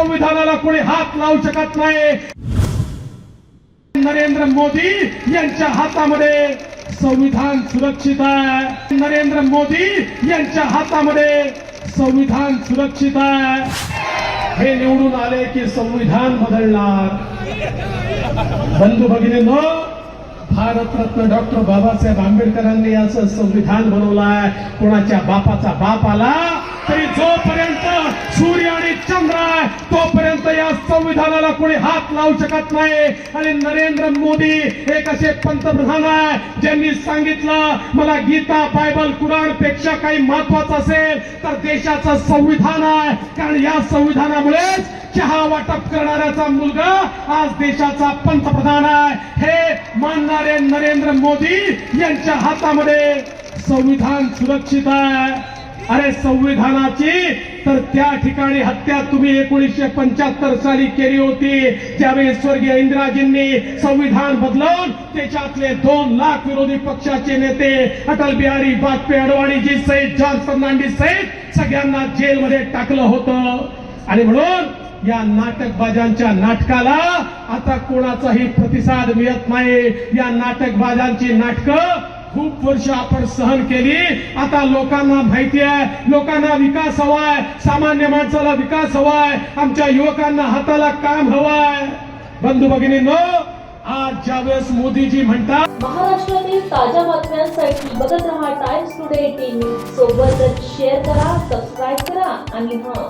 संविधानाला कोणी हात लावू शकत नाही. नरेंद्र मोदी यांच्या हातामध्ये संविधान सुरक्षित आहे. नरेंद्र मोदी यांच्या हातामध्ये संविधान सुरक्षित आहे. हे निवडून आले की संविधान बदलणार. बंधू भगिनी भारतरत्न डॉक्टर बाबासाहेब आंबेडकरांनी असं संविधान बनवलं आहे कोणाच्या बापाचा बाप आला तरी जोपर्यंत सूर्य आणि चंद्र आहे तोपर्यंत या संविधानाला कोणी हात लावू शकत नाही. आणि नरेंद्र मोदी एक असे पंतप्रधान आहे ज्यांनी सांगितलं मला गीता बायबल कुराणपेक्षा काही महत्वाचं असेल तर देशाचं संविधान आहे. कारण या संविधानामुळेच चहा वाटप करणाऱ्याचा मुलगा आज देशाचा पंतप्रधान आहे. हे मानणारे नरेंद्र मोदी यांच्या हातामध्ये संविधान सुरक्षित आहे. अरे संविधानाची तर त्या ठिकाणी हत्या तुम्ही एकोणीसशे पंच्याहत्तर साली केली होती. त्यावेळी स्वर्गीय इंदिराजींनी संविधान बदलवून त्याच्यातले दोन लाख विरोधी पक्षाचे नेते अटल बिहारी वाजपेयी अडवाणीजी सहित जॉन फर्नांडिस सहित सगळ्यांना जेलमध्ये टाकलं होतं. आणि म्हणून या नाटकबाजांच्या नाटकाला आता कोणाचाही प्रतिसाद मिळत नाही. या नाटकबाजांची नाटकं खूप वर्ष आपण सहन केली. आता लोकांना माहिती आहे लोकांना विकास हवाय सामान्य माणसाला विकास हवाय आमच्या युवकांना हाताला काम हवाय. बंधू भगिनींनो आज ज्यावेळेस मोदीजी म्हणतात महाराष्ट्रातील ताज्या बातम्यांसाठी बघत रहा टाइम्स टुडे टीव्ही सोबतच शेअर करा सबस्क्राईब करा आणि हा